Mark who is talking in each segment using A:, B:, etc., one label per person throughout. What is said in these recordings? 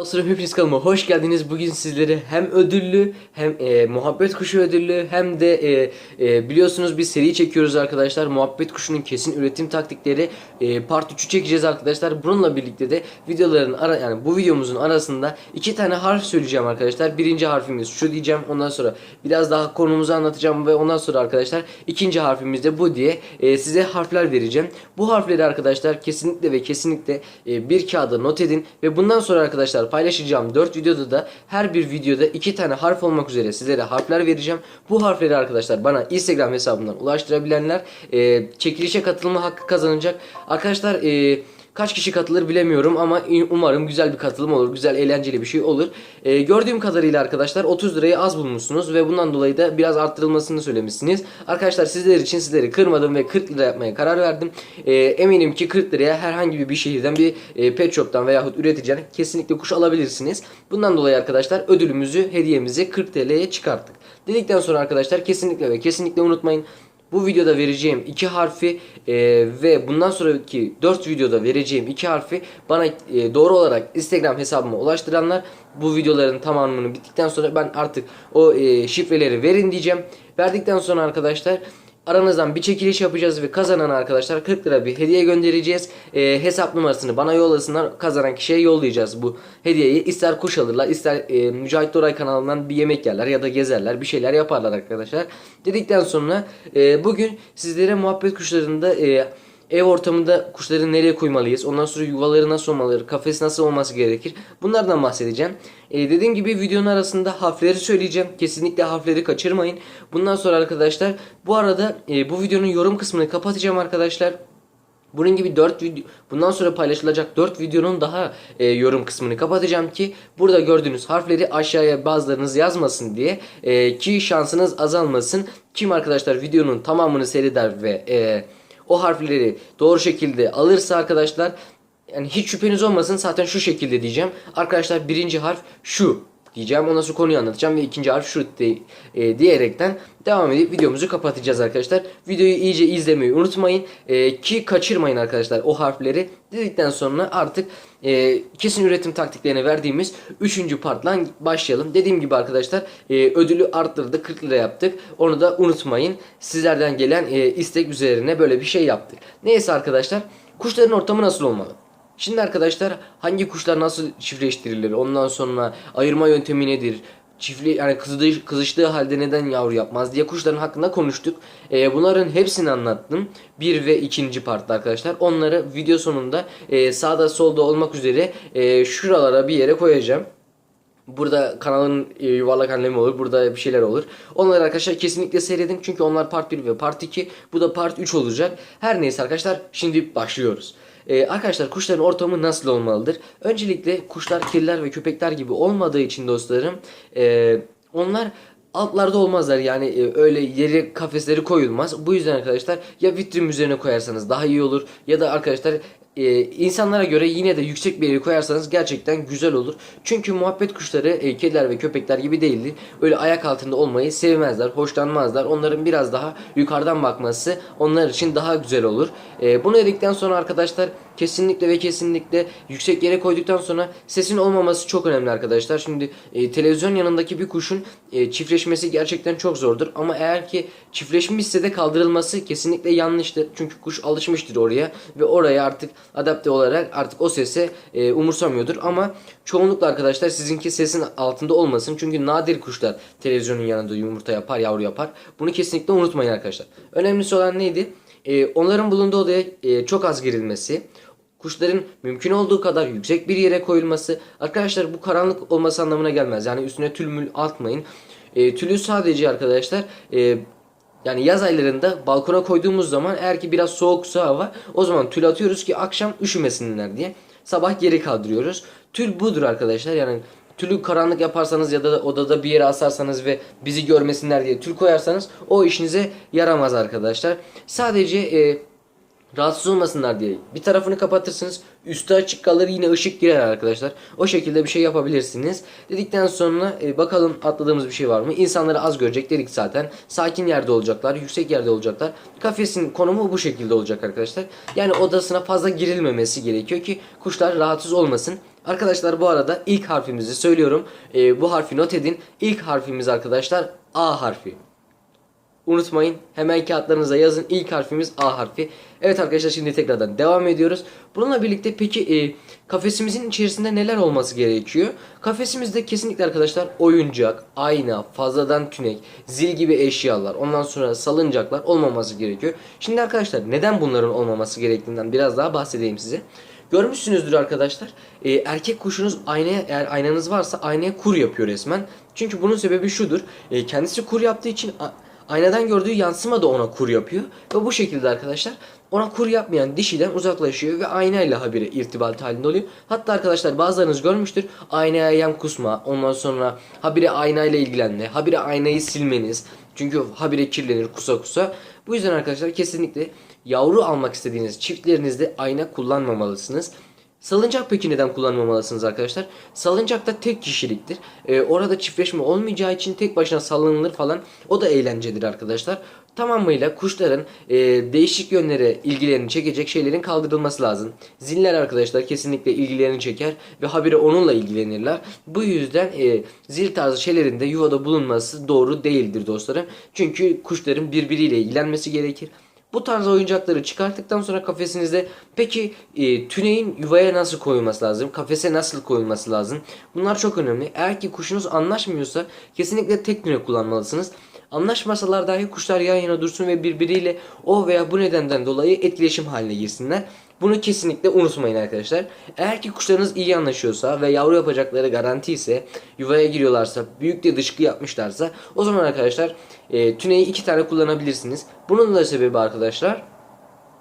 A: Dostlarım hepiniz kanalıma hoş geldiniz. Bugün sizlere hem ödüllü hem e, muhabbet kuşu ödüllü hem de e, e, biliyorsunuz bir seri çekiyoruz arkadaşlar. Muhabbet kuşunun kesin üretim taktikleri e, part 3'ü çekeceğiz arkadaşlar. Bununla birlikte de videoların ara yani bu videomuzun arasında iki tane harf söyleyeceğim arkadaşlar. Birinci harfimiz şu diyeceğim. Ondan sonra biraz daha konumuzu anlatacağım ve ondan sonra arkadaşlar ikinci harfimiz de bu diye e, size harfler vereceğim. Bu harfleri arkadaşlar kesinlikle ve kesinlikle e, bir kağıda not edin ve bundan sonra arkadaşlar paylaşacağım 4 videoda da her bir videoda 2 tane harf olmak üzere sizlere harfler vereceğim. Bu harfleri arkadaşlar bana Instagram hesabından ulaştırabilenler e, çekilişe katılma hakkı kazanacak. Arkadaşlar e, Kaç kişi katılır bilemiyorum ama umarım güzel bir katılım olur. Güzel eğlenceli bir şey olur. Ee, gördüğüm kadarıyla arkadaşlar 30 lirayı az bulmuşsunuz ve bundan dolayı da biraz arttırılmasını söylemişsiniz. Arkadaşlar sizler için sizleri kırmadım ve 40 lira yapmaya karar verdim. Ee, eminim ki 40 liraya herhangi bir şehirden bir e, pet shop'tan veyahut üreticiden kesinlikle kuş alabilirsiniz. Bundan dolayı arkadaşlar ödülümüzü hediyemizi 40 TL'ye çıkarttık. Dedikten sonra arkadaşlar kesinlikle ve kesinlikle unutmayın. Bu videoda vereceğim iki harfi e, ve bundan sonraki 4 videoda vereceğim iki harfi bana e, doğru olarak Instagram hesabıma ulaştıranlar bu videoların tamamını bittikten sonra ben artık o e, şifreleri verin diyeceğim. Verdikten sonra arkadaşlar Aranızdan bir çekiliş yapacağız ve kazanan arkadaşlar 40 lira bir hediye göndereceğiz. Ee, hesap numarasını bana yollasınlar. Kazanan kişiye yollayacağız bu hediyeyi. İster kuş alırlar, ister e, Mücahit Doray kanalından bir yemek yerler ya da gezerler, bir şeyler yaparlar arkadaşlar. Dedikten sonra e, bugün sizlere muhabbet kuşlarında e, Ev ortamında kuşları nereye koymalıyız? Ondan sonra yuvaları nasıl olmalı? Kafes nasıl olması gerekir? Bunlardan bahsedeceğim. Ee, dediğim gibi videonun arasında harfleri söyleyeceğim. Kesinlikle harfleri kaçırmayın. Bundan sonra arkadaşlar bu arada e, bu videonun yorum kısmını kapatacağım arkadaşlar. Bunun gibi 4 video bundan sonra paylaşılacak 4 videonun daha e, yorum kısmını kapatacağım ki burada gördüğünüz harfleri aşağıya bazılarınız yazmasın diye e, ki şansınız azalmasın. Kim arkadaşlar videonun tamamını seyreder ve e, o harfleri doğru şekilde alırsa arkadaşlar yani hiç şüpheniz olmasın zaten şu şekilde diyeceğim. Arkadaşlar birinci harf şu diyeceğim. Ondan sonra konuyu anlatacağım ve ikinci harf şu de, e, diyerekten devam edip videomuzu kapatacağız arkadaşlar. Videoyu iyice izlemeyi unutmayın e, ki kaçırmayın arkadaşlar o harfleri. Dedikten sonra artık e, kesin üretim taktiklerini verdiğimiz 3. partla başlayalım. Dediğim gibi arkadaşlar e, ödülü arttırdık 40 lira yaptık. Onu da unutmayın. Sizlerden gelen e, istek üzerine böyle bir şey yaptık. Neyse arkadaşlar kuşların ortamı nasıl olmalı? Şimdi arkadaşlar hangi kuşlar nasıl çiftleştirilir? Ondan sonra ayırma yöntemi nedir? Çiftli yani kızıştığı, kızıştığı halde neden yavru yapmaz diye kuşların hakkında konuştuk. Ee, bunların hepsini anlattım. Bir ve ikinci partta arkadaşlar. Onları video sonunda e, sağda solda olmak üzere e, şuralara bir yere koyacağım. Burada kanalın e, yuvarlak anlemi olur. Burada bir şeyler olur. Onları arkadaşlar kesinlikle seyredin. Çünkü onlar part 1 ve part 2. Bu da part 3 olacak. Her neyse arkadaşlar şimdi başlıyoruz. Ee, arkadaşlar kuşların ortamı nasıl olmalıdır? Öncelikle kuşlar kediler ve köpekler gibi olmadığı için dostlarım e, onlar altlarda olmazlar yani e, öyle yeri kafesleri koyulmaz. Bu yüzden arkadaşlar ya vitrin üzerine koyarsanız daha iyi olur ya da arkadaşlar e, insanlara göre yine de yüksek bir yere koyarsanız gerçekten güzel olur. Çünkü muhabbet kuşları e, kediler ve köpekler gibi değildi. Öyle ayak altında olmayı sevmezler, hoşlanmazlar. Onların biraz daha yukarıdan bakması onlar için daha güzel olur. E, bunu dedikten sonra arkadaşlar kesinlikle ve kesinlikle yüksek yere koyduktan sonra sesin olmaması çok önemli arkadaşlar. Şimdi e, televizyon yanındaki bir kuşun e, çiftleşmesi gerçekten çok zordur. Ama eğer ki çiftleşmişse de kaldırılması kesinlikle yanlıştır. Çünkü kuş alışmıştır oraya ve oraya artık adapte olarak artık o sese e, umursamıyordur. Ama çoğunlukla arkadaşlar sizinki sesin altında olmasın. Çünkü nadir kuşlar televizyonun yanında yumurta yapar, yavru yapar. Bunu kesinlikle unutmayın arkadaşlar. Önemlisi olan neydi? E, onların bulunduğu odaya e, çok az girilmesi. Kuşların mümkün olduğu kadar yüksek bir yere koyulması. Arkadaşlar bu karanlık olması anlamına gelmez. Yani üstüne tül mül atmayın. E, tülü sadece arkadaşlar e, yani yaz aylarında balkona koyduğumuz zaman eğer ki biraz soğuksa hava o zaman tül atıyoruz ki akşam üşümesinler diye. Sabah geri kaldırıyoruz. Tül budur arkadaşlar. Yani tülü karanlık yaparsanız ya da odada bir yere asarsanız ve bizi görmesinler diye tül koyarsanız o işinize yaramaz arkadaşlar. Sadece e, rahatsız olmasınlar diye bir tarafını kapatırsınız. Üstü açık kalır yine ışık girer arkadaşlar. O şekilde bir şey yapabilirsiniz. Dedikten sonra e, bakalım atladığımız bir şey var mı? İnsanları az görecek dedik zaten. Sakin yerde olacaklar, yüksek yerde olacaklar. Kafesin konumu bu şekilde olacak arkadaşlar. Yani odasına fazla girilmemesi gerekiyor ki kuşlar rahatsız olmasın. Arkadaşlar bu arada ilk harfimizi söylüyorum. Ee, bu harfi not edin. İlk harfimiz arkadaşlar A harfi. Unutmayın hemen kağıtlarınıza yazın. İlk harfimiz A harfi. Evet arkadaşlar şimdi tekrardan devam ediyoruz. Bununla birlikte peki e, kafesimizin içerisinde neler olması gerekiyor? Kafesimizde kesinlikle arkadaşlar oyuncak, ayna, fazladan tünek, zil gibi eşyalar, ondan sonra salıncaklar olmaması gerekiyor. Şimdi arkadaşlar neden bunların olmaması gerektiğinden biraz daha bahsedeyim size. Görmüşsünüzdür arkadaşlar. e, erkek kuşunuz aynaya eğer aynanız varsa aynaya kur yapıyor resmen. Çünkü bunun sebebi şudur. e, kendisi kur yaptığı için aynadan gördüğü yansıma da ona kur yapıyor. Ve bu şekilde arkadaşlar ona kur yapmayan dişiden uzaklaşıyor ve aynayla habire irtibat halinde oluyor. Hatta arkadaşlar bazılarınız görmüştür. Aynaya yem kusma, ondan sonra habire aynayla ilgilenme, habire aynayı silmeniz. Çünkü habire kirlenir kusa kusa. Bu yüzden arkadaşlar kesinlikle yavru almak istediğiniz çiftlerinizde ayna kullanmamalısınız. Salıncak peki neden kullanmamalısınız arkadaşlar? Salıncak da tek kişiliktir. Ee, orada çiftleşme olmayacağı için tek başına sallanılır falan. O da eğlencedir arkadaşlar. Tamamıyla kuşların e, değişik yönlere ilgilerini çekecek şeylerin kaldırılması lazım. Ziller arkadaşlar kesinlikle ilgilerini çeker ve habire onunla ilgilenirler. Bu yüzden e, zil tarzı şeylerin de yuvada bulunması doğru değildir dostlarım. Çünkü kuşların birbiriyle ilgilenmesi gerekir. Bu tarz oyuncakları çıkarttıktan sonra kafesinizde peki e, tüneyin yuvaya nasıl koyulması lazım? Kafese nasıl koyulması lazım? Bunlar çok önemli. Eğer ki kuşunuz anlaşmıyorsa kesinlikle tek tüne kullanmalısınız. Anlaşmasalar dahi kuşlar yan yana dursun ve birbiriyle o veya bu nedenden dolayı etkileşim haline girsinler. Bunu kesinlikle unutmayın arkadaşlar. Eğer ki kuşlarınız iyi anlaşıyorsa ve yavru yapacakları garanti ise yuvaya giriyorlarsa büyük de dışkı yapmışlarsa o zaman arkadaşlar e, tüneyi iki tane kullanabilirsiniz. Bunun da sebebi arkadaşlar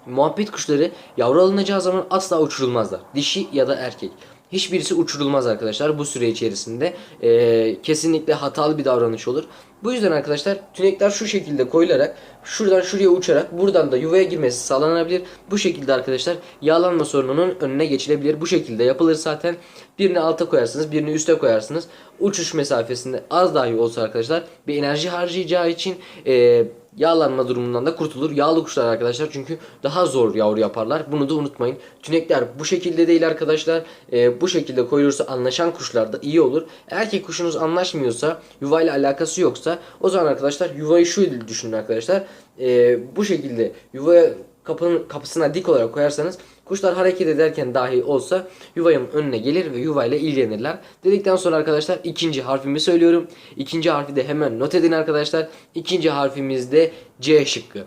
A: muhabbet kuşları yavru alınacağı zaman asla uçurulmazlar. Dişi ya da erkek. Hiçbirisi uçurulmaz arkadaşlar bu süre içerisinde. Ee, kesinlikle hatalı bir davranış olur. Bu yüzden arkadaşlar tünekler şu şekilde koyularak şuradan şuraya uçarak buradan da yuvaya girmesi sağlanabilir. Bu şekilde arkadaşlar yağlanma sorununun önüne geçilebilir. Bu şekilde yapılır zaten. Birini alta koyarsınız, birini üste koyarsınız. Uçuş mesafesinde az dahi olsa arkadaşlar bir enerji harcayacağı için e, yağlanma durumundan da kurtulur. Yağlı kuşlar arkadaşlar çünkü daha zor yavru yaparlar. Bunu da unutmayın. Tünekler bu şekilde değil arkadaşlar. E, bu şekilde koyulursa anlaşan kuşlar da iyi olur. Ki kuşunuz anlaşmıyorsa, yuvayla alakası yoksa o zaman arkadaşlar yuvayı şu düşünün arkadaşlar. E, bu şekilde yuvaya kapının kapısına dik olarak koyarsanız kuşlar hareket ederken dahi olsa yuvanın önüne gelir ve yuvayla ilgilenirler. Dedikten sonra arkadaşlar ikinci harfimi söylüyorum. İkinci harfi de hemen not edin arkadaşlar. İkinci harfimiz de C şıkkı.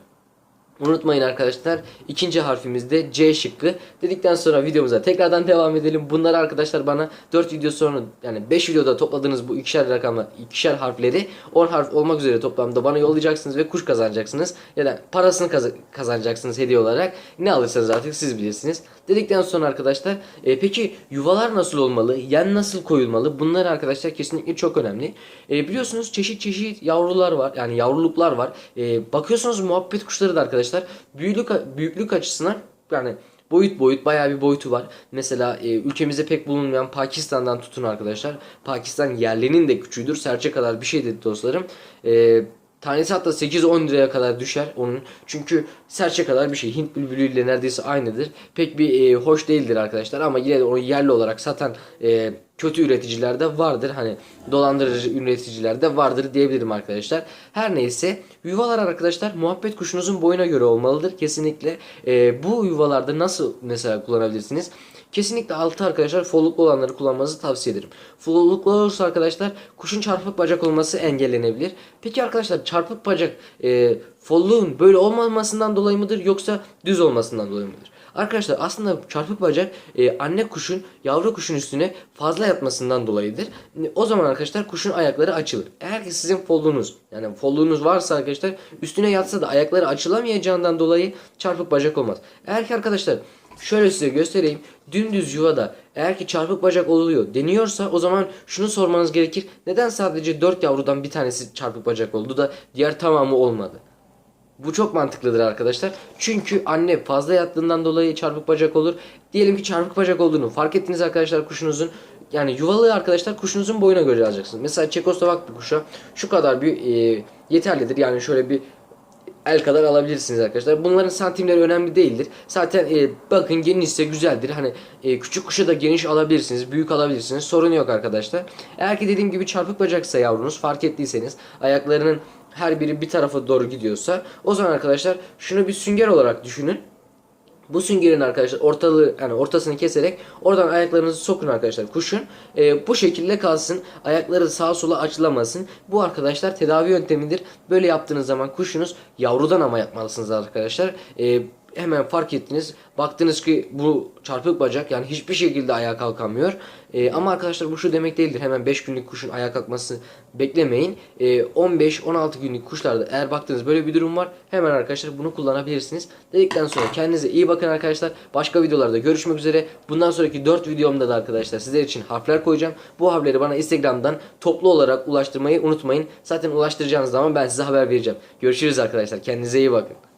A: Unutmayın arkadaşlar ikinci harfimiz de C şıkkı. Dedikten sonra videomuza tekrardan devam edelim. Bunları arkadaşlar bana 4 video sonra yani 5 videoda topladığınız bu ikişer rakamı, ikişer harfleri 10 harf olmak üzere toplamda bana yollayacaksınız ve kuş kazanacaksınız. Ya da parasını kaz- kazanacaksınız hediye olarak. Ne alırsanız artık siz bilirsiniz. Dedikten sonra arkadaşlar e, peki yuvalar nasıl olmalı? Yen nasıl koyulmalı? Bunlar arkadaşlar kesinlikle çok önemli. E, biliyorsunuz çeşit çeşit yavrular var. Yani yavruluklar var. E, bakıyorsunuz muhabbet kuşları da arkadaşlar büyüklük büyüklük açısından yani boyut boyut bayağı bir boyutu var. Mesela e, ülkemizde pek bulunmayan Pakistan'dan tutun arkadaşlar. Pakistan yerlinin de küçüğüdür. Serçe kadar bir şeydir dostlarım. E, tanesi hatta 8-10 liraya kadar düşer onun. Çünkü serçe kadar bir şey. Hint bülbülüyle neredeyse aynıdır. Pek bir e, hoş değildir arkadaşlar ama yine de onu yerli olarak satan e, kötü üreticiler de vardır. Hani dolandırıcı üreticiler de vardır diyebilirim arkadaşlar. Her neyse yuvalar arkadaşlar muhabbet kuşunuzun boyuna göre olmalıdır. Kesinlikle e, bu yuvalarda nasıl mesela kullanabilirsiniz? Kesinlikle altı arkadaşlar folluklu olanları kullanmanızı tavsiye ederim. Folluklu olursa arkadaşlar kuşun çarpık bacak olması engellenebilir. Peki arkadaşlar çarpık bacak e, folluğun böyle olmamasından dolayı mıdır yoksa düz olmasından dolayı mıdır? Arkadaşlar aslında çarpık bacak e, anne kuşun yavru kuşun üstüne fazla yatmasından dolayıdır. O zaman arkadaşlar kuşun ayakları açılır. Eğer ki sizin folluğunuz yani folluğunuz varsa arkadaşlar üstüne yatsa da ayakları açılamayacağından dolayı çarpık bacak olmaz. Eğer ki arkadaşlar şöyle size göstereyim. Dümdüz yuvada eğer ki çarpık bacak oluyor deniyorsa o zaman şunu sormanız gerekir. Neden sadece 4 yavrudan bir tanesi çarpık bacak oldu da diğer tamamı olmadı? Bu çok mantıklıdır arkadaşlar. Çünkü anne fazla yattığından dolayı çarpık bacak olur. Diyelim ki çarpık bacak olduğunu fark ettiniz arkadaşlar kuşunuzun. Yani yuvalı arkadaşlar kuşunuzun boyuna göre alacaksınız. Mesela Çekoslovak bir kuşa şu kadar bir e, yeterlidir. Yani şöyle bir el kadar alabilirsiniz arkadaşlar. Bunların santimleri önemli değildir. Zaten e, bakın genişse güzeldir. Hani e, küçük kuşu da geniş alabilirsiniz, büyük alabilirsiniz. Sorun yok arkadaşlar. Eğer ki dediğim gibi çarpık bacaksa yavrunuz fark ettiyseniz ayaklarının her biri bir tarafa doğru gidiyorsa o zaman arkadaşlar şunu bir sünger olarak düşünün. Bu süngerin arkadaşlar ortalığı yani ortasını keserek oradan ayaklarınızı sokun arkadaşlar kuşun. Ee, bu şekilde kalsın. Ayakları sağa sola açılamasın. Bu arkadaşlar tedavi yöntemidir. Böyle yaptığınız zaman kuşunuz yavrudan ama yapmalısınız arkadaşlar. Ee, hemen fark ettiniz. Baktınız ki bu çarpık bacak yani hiçbir şekilde ayağa kalkamıyor. Ee, ama arkadaşlar bu şu demek değildir. Hemen 5 günlük kuşun ayağa kalkması beklemeyin. Ee, 15-16 günlük kuşlarda eğer baktığınız böyle bir durum var hemen arkadaşlar bunu kullanabilirsiniz. Dedikten sonra kendinize iyi bakın arkadaşlar. Başka videolarda görüşmek üzere. Bundan sonraki 4 videomda da arkadaşlar sizler için harfler koyacağım. Bu harfleri bana Instagram'dan toplu olarak ulaştırmayı unutmayın. Zaten ulaştıracağınız zaman ben size haber vereceğim. Görüşürüz arkadaşlar. Kendinize iyi bakın.